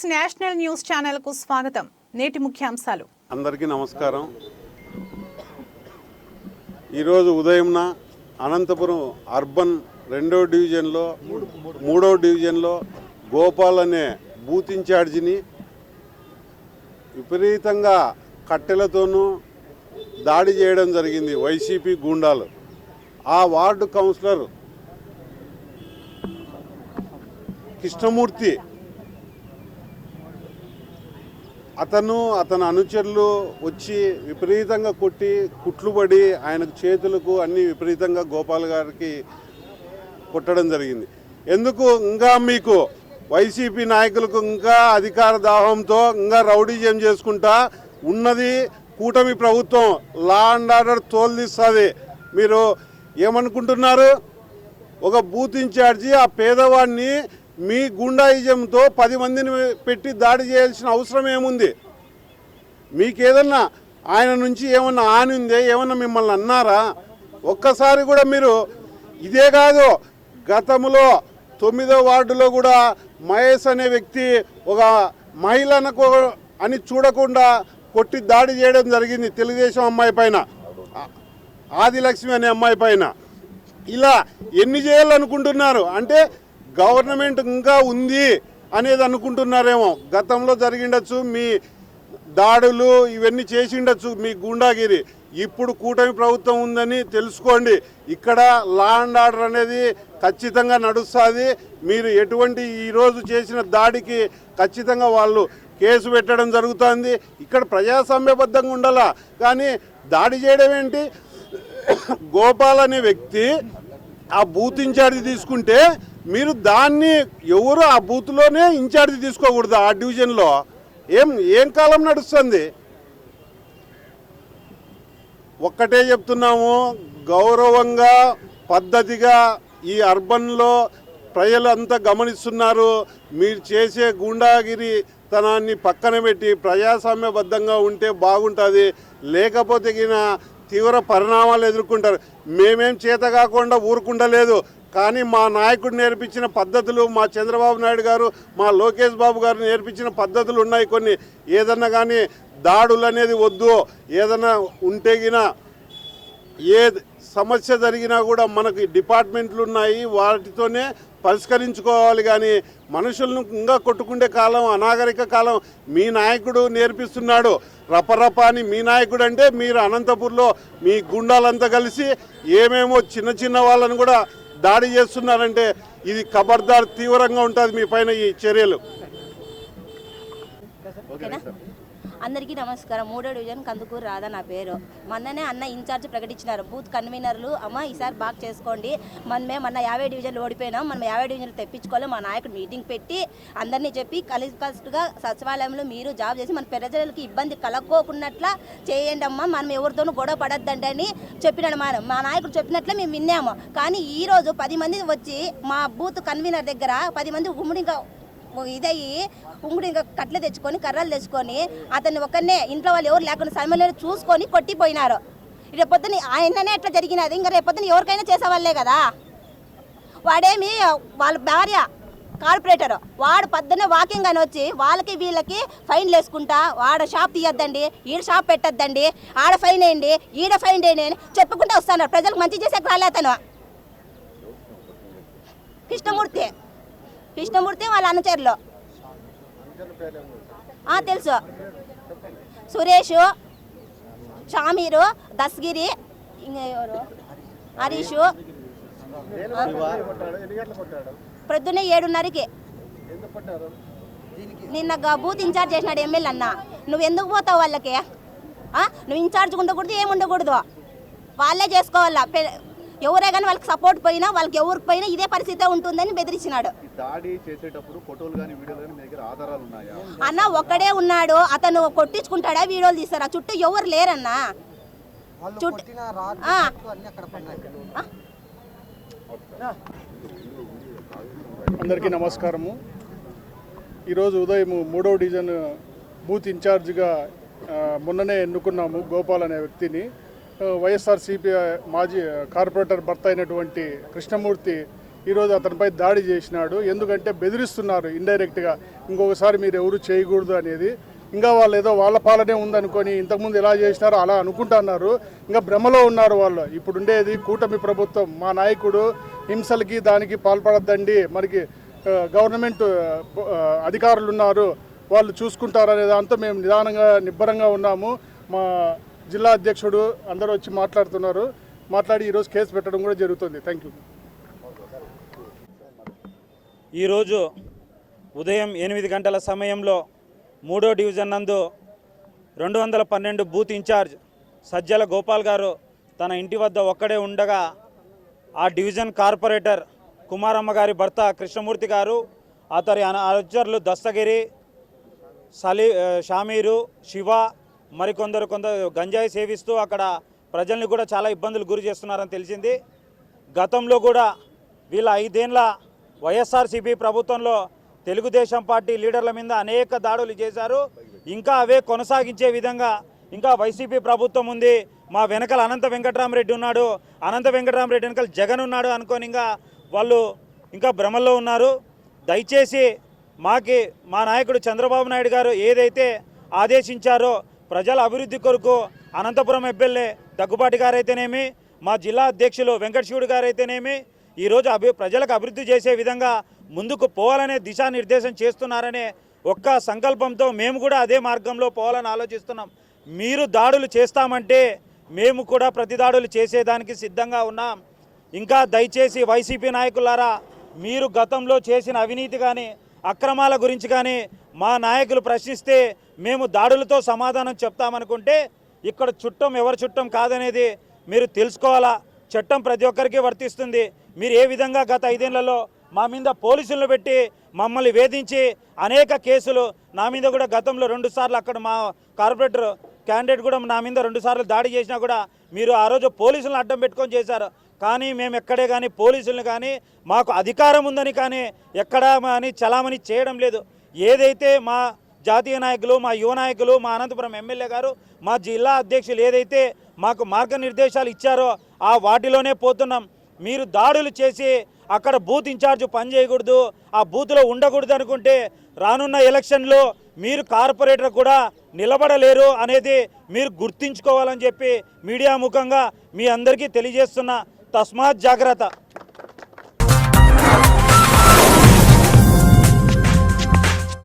Six national news ఛానల్కు స్వాగతం. నేటి ముఖ్యాంశాలు. అందరికీ నమస్కారం. ఈరోజు ఉదయంన అనంతపురం అర్బన్ రెండో డివిజన్లో మూడో డివిజన్లో గోపాల్ అనే బూత్ ఇన్ఛార్జిని విపరీతంగా కట్టెలతోనూ దాడి చేయడం జరిగింది వైసీపీ గూండాలు. ఆ వార్డు కౌన్సిలర్ కృష్ణమూర్తి అతను అతని అనుచరులు వచ్చి విపరీతంగా కొట్టి కుట్లుబడి ఆయనకు చేతులకు అన్ని విపరీతంగా గోపాల్ గారికి కొట్టడం జరిగింది. ఎందుకు? ఇంకా మీకు వైసీపీ నాయకులకు ఇంకా అధికార దాహంతో ఇంకా రౌడీజం చేసుకుంటా ఉన్నది కూటమి ప్రభుత్వం. లా అండ్ ఆర్డర్ తోలుదిస్తుంది. మీరు ఏమనుకుంటున్నారు? ఒక బూత్ ఇన్ఛార్జి ఆ పేదవాడిని మీ గుండాయిజంతో పది మందిని పెట్టి దాడి చేయాల్సిన అవసరం ఏముంది? మీకేదన్నా ఆయన నుంచి ఏమన్నా ఆని ఉందే ఏమన్నా మిమ్మల్ని అన్నారా? ఒక్కసారి కూడా మీరు ఇదే కాదు గతంలో తొమ్మిదో వార్డులో కూడా మహేష్ అనే వ్యక్తి ఒక మహిళనకు అని చూడకుండా కొట్టి దాడి చేయడం జరిగింది తెలుగుదేశం అమ్మాయి పైన. ఆదిలక్ష్మి అనే అమ్మాయి పైన. ఇలా ఎన్ని చేయాలనుకుంటున్నారు? అంటే గవర్నమెంట్ ఇంకా ఉంది అనేది అనుకుంటున్నారేమో. గతంలో జరిగిండొచ్చు మీ దాడులు ఇవన్నీ చేసిండొచ్చు మీ గూండాగిరి. ఇప్పుడు కూటమి ప్రభుత్వం ఉందని తెలుసుకోండి. ఇక్కడ లా అండ్ ఆర్డర్ అనేది ఖచ్చితంగా నడుస్తుంది. మీరు ఎటువంటి ఈరోజు చేసిన దాడికి ఖచ్చితంగా వాళ్ళు కేసు పెట్టడం జరుగుతుంది. ఇక్కడ ప్రజాస్వామ్యబద్ధంగా ఉండాలా? కానీ దాడి చేయడం ఏంటి? గోపాల్ అనే వ్యక్తి ఆ బూత్ ఇన్ఛార్జ్ తీసుకుంటే మీరు దాన్ని ఎవరు ఆ బూత్లోనే ఇన్ఛార్జి తీసుకోకూడదు ఆ డివిజన్లో? ఏం ఏం కాలం నడుస్తుంది? ఒక్కటే చెప్తున్నాము గౌరవంగా పద్ధతిగా ఈ అర్బన్లో ప్రజలు అంతా గమనిస్తున్నారు. మీరు చేసే గూండాగిరి తనాన్ని పక్కన పెట్టి ప్రజాస్వామ్యబద్ధంగా ఉంటే బాగుంటుంది. లేకపోతే గిన తీవ్ర పరిణామాలు ఎదుర్కొంటారు. మేమేం చేత కాకుండా ఊరుకుండలేదు. కానీ మా నాయకుడు నేర్పించిన పద్ధతులు మా చంద్రబాబు నాయుడు గారు మా లోకేష్ బాబు గారు నేర్పించిన పద్ధతులు ఉన్నాయి కొన్ని. ఏదన్నా కానీ దాడులు అనేది వద్దు. ఏదన్నా ఉంటే గిన ఏ సమస్య జరిగినా కూడా మనకి డిపార్ట్మెంట్లు ఉన్నాయి. వాటితోనే పరిష్కరించుకోవాలి కానీ మనుషులను ఇంకా కొట్టుకుండే కాలం అనాగరిక కాలం మీ నాయకుడు నేర్పిస్తున్నాడు. రపరప అని మీ నాయకుడు అంటే మీరు అనంతపూర్లో మీ గుండాలంతా కలిసి ఏమేమో చిన్న చిన్న వాళ్ళని కూడా దాడి చేస్తున్నారంటే ఇది ఖబర్దార్ తీవ్రంగా ఉంటుంది మీ పైన ఈ చర్యలు. ఓకేనా అందరికీ నమస్కారం. మూడో డివిజన్ కందుకూరు రాధా నా పేరు. మొన్ననే అన్న ఇన్ఛార్జ్ ప్రకటించినారు. బూత్ కన్వీనర్లు అమ్మ ఈసారి బాగా చేసుకోండి. మనం మేము అన్న యాభై డివిజన్లు ఓడిపోయినాం. మనం యాభై డివిజన్లు తెప్పించుకోవాలి. మా నాయకుడు మీటింగ్ పెట్టి అందరినీ చెప్పి కలిసి కలిసిగా సచివాలయంలో మీరు జాబ్ చేసి మన ప్రజలకి ఇబ్బంది కలక్కోకున్నట్ల చేయండి అమ్మ. మనం ఎవరితోనూ గొడవ పడద్దండి అని చెప్పినాడు మా మా నాయకుడు చెప్పినట్లే మేము విన్నాము. కానీ ఈరోజు పది మంది వచ్చి మా బూత్ కన్వీనర్ దగ్గర పది మంది ఉమ్మడిగా ఇదయ్యి ఉంగుడు ఇంకా కట్లు తెచ్చుకొని కర్రలు తెచ్చుకొని అతన్ని ఒక్కనే ఇంట్లో వాళ్ళు ఎవరు లేకుండా సమయంలో చూసుకొని కొట్టిపోయినారు. రేపొద్దున ఆయననే ఎట్లా జరిగినది? ఇంకా రేపొద్దున ఎవరికైనా చేసేవాళ్ళే కదా? వాడేమి వాళ్ళ భార్య కార్పొరేటర్. వాడు పొద్దున్నే వాకింగ్ అని వచ్చి వాళ్ళకి వీళ్ళకి ఫైన్లు వేసుకుంటా వాడ షాప్ తీయొద్దండి ఈడ షాప్ పెట్టొద్దండి ఆడ ఫైన్ వేయండి ఈడ ఫైన్ వేయండి అని చెప్పుకుంటూ వస్తాను. ప్రజలకు మంచి చేసే రాలే అతను. కృష్ణమూర్తి. కృష్ణమూర్తి వాళ్ళ అనుచరులు తెలుసు. సురేష్ షామీరు దస్గిరి హరీషు. ప్రొద్దున్నే ఏడున్నరకి. నిన్న బూత్ ఇన్ఛార్జ్ చేసినాడు ఎమ్మెల్యే అన్న. నువ్వు ఎందుకు పోతావు వాళ్ళకి? నువ్వు ఇన్ఛార్జ్ ఉండకూడదు ఏమి ఉండకూడదు వాళ్ళే చేసుకోవాలా? పె- ఎవరే కానీ వాళ్ళకి సపోర్ట్ పోయినా వాళ్ళకి ఎవరికి పోయినా ఇదే పరిస్థితే ఉంటుందని బెదిరించినాడు. దాడి చేసేటప్పుడు ఫోటోలు కానీ వీడియోలు కానీ మీ దగ్గర ఆధారాలు ఉన్నాయా? అన్న ఒక్కడే ఉన్నాడు అతను కొట్టించుకుంటాడా వీడియోలు తీస్తారా? చుట్టూ ఎవరు లేరన్నా? చుట్టూ? అందరికీ నమస్కారము. ఈరోజు ఉదయం మూడో డివిజన్ బూత్ ఇన్ఛార్జిగా మొన్ననే ఎన్నుకున్నాము గోపాల్ అనే వ్యక్తిని. వైఎస్ఆర్సీపీ మాజీ కార్పొరేటర్ భర్త అయినటువంటి కృష్ణమూర్తి ఈరోజు అతనిపై దాడి చేసినాడు. ఎందుకంటే బెదిరిస్తున్నారు ఇండైరెక్ట్గా. ఇంకొకసారి మీరు ఎవరు చేయకూడదు అనేది. ఇంకా వాళ్ళు ఏదో వాళ్ళ పాలనే ఉందనుకొని ఇంతకుముందు ఎలా చేసినారో అలా అనుకుంటున్నారు. ఇంకా భ్రమలో ఉన్నారు వాళ్ళు. ఇప్పుడు ఉండేది కూటమి ప్రభుత్వం. మా నాయకుడు హింసలకి దానికి పాల్పడద్దండి. మనకి గవర్నమెంట్ అధికారులు ఉన్నారు వాళ్ళు చూసుకుంటారనే దాంతో మేము నిదానంగా నిబ్బరంగా ఉన్నాము. మా జిల్లా అధ్యక్షుడు అందరూ వచ్చి మాట్లాడుతున్నారు. మాట్లాడి ఈరోజు కేసు పెట్టడం కూడా జరుగుతుంది. థ్యాంక్ యూ ఈరోజు ఉదయం ఎనిమిది గంటల సమయంలో మూడో డివిజన్ నందు రెండు వందల పన్నెండు బూత్ ఇన్ఛార్జ్ సజ్జల గోపాల్ గారు తన ఇంటి వద్ద ఒక్కడే ఉండగా ఆ డివిజన్ కార్పొరేటర్ కుమారమ్మ గారి భర్త కృష్ణమూర్తి గారు అతని అనుచరులు దస్తగిరి సలీ షామీరు శివ మరికొందరు కొందరు గంజాయి సేవిస్తూ అక్కడ ప్రజల్ని కూడా చాలా ఇబ్బందులు గురి చేస్తున్నారని తెలిసింది. గతంలో కూడా వీళ్ళ ఐదేండ్ల వైఎస్ఆర్సీపీ ప్రభుత్వంలో తెలుగుదేశం పార్టీ లీడర్ల మీద అనేక దాడులు చేశారు. ఇంకా అవే కొనసాగించే విధంగా ఇంకా వైసీపీ ప్రభుత్వం ఉంది. మా వెనకాల అనంత వెంకటరామరెడ్డి ఉన్నాడు. అనంత వెంకటరామరెడ్డి వెనకాల జగన్ ఉన్నాడు అనుకోని ఇంకా వాళ్ళు ఇంకా భ్రమల్లో ఉన్నారు. దయచేసి మాకి మా నాయకుడు చంద్రబాబు నాయుడు గారు ఏదైతే ఆదేశించారో ప్రజల అభివృద్ధి కొరకు అనంతపురం ఎమ్మెల్యే దగ్గుబాటి గారైతేనేమి మా జిల్లా అధ్యక్షులు వెంకటశివుడు గారైతేనేమి ఈరోజు అభి ప్రజలకు అభివృద్ధి చేసే విధంగా ముందుకు పోవాలనే దిశానిర్దేశం చేస్తున్నారనే ఒక్క సంకల్పంతో మేము కూడా అదే మార్గంలో పోవాలని ఆలోచిస్తున్నాం. మీరు దాడులు చేస్తామంటే మేము కూడా ప్రతి దాడులు చేసేదానికి సిద్ధంగా ఉన్నాం. ఇంకా దయచేసి వైసీపీ నాయకులారా మీరు గతంలో చేసిన అవినీతి కానీ అక్రమాల గురించి కానీ మా నాయకులు ప్రశ్నిస్తే మేము దాడులతో సమాధానం చెప్తామనుకుంటే ఇక్కడ చుట్టం ఎవరి చుట్టం కాదనేది మీరు తెలుసుకోవాలా? చట్టం ప్రతి ఒక్కరికి వర్తిస్తుంది. మీరు ఏ విధంగా గత ఐదేళ్ళలో మా మీద పోలీసులను పెట్టి మమ్మల్ని వేధించి అనేక కేసులు నా మీద కూడా గతంలో రెండు సార్లు అక్కడ మా కార్పొరేటర్ క్యాండిడేట్ కూడా నా మీద రెండు సార్లు దాడి చేసినా కూడా మీరు ఆ రోజు పోలీసులను అడ్డం పెట్టుకొని చేశారు. కానీ మేము ఎక్కడే కానీ పోలీసులను కానీ మాకు అధికారం ఉందని కానీ ఎక్కడా అని చలామణి చేయడం లేదు. ఏదైతే మా జాతీయ నాయకులు మా యువ నాయకులు మా అనంతపురం ఎమ్మెల్యే గారు మా జిల్లా అధ్యక్షులు ఏదైతే మాకు మార్గనిర్దేశాలు ఇచ్చారో ఆ వాటిలోనే పోతున్నాం. మీరు దాడులు చేసి అక్కడ బూత్ ఇన్ఛార్జ్ పని చేయకూడదు ఆ బూత్లో ఉండకూడదు అనుకుంటే రానున్న ఎలక్షన్లో మీరు కార్పొరేటర్ కూడా నిలబడలేరు అనేది మీరు గుర్తించుకోవాలని చెప్పి మీడియా ముఖంగా మీ అందరికీ తెలియజేస్తున్న తస్మాత్ జాగ్రత్త.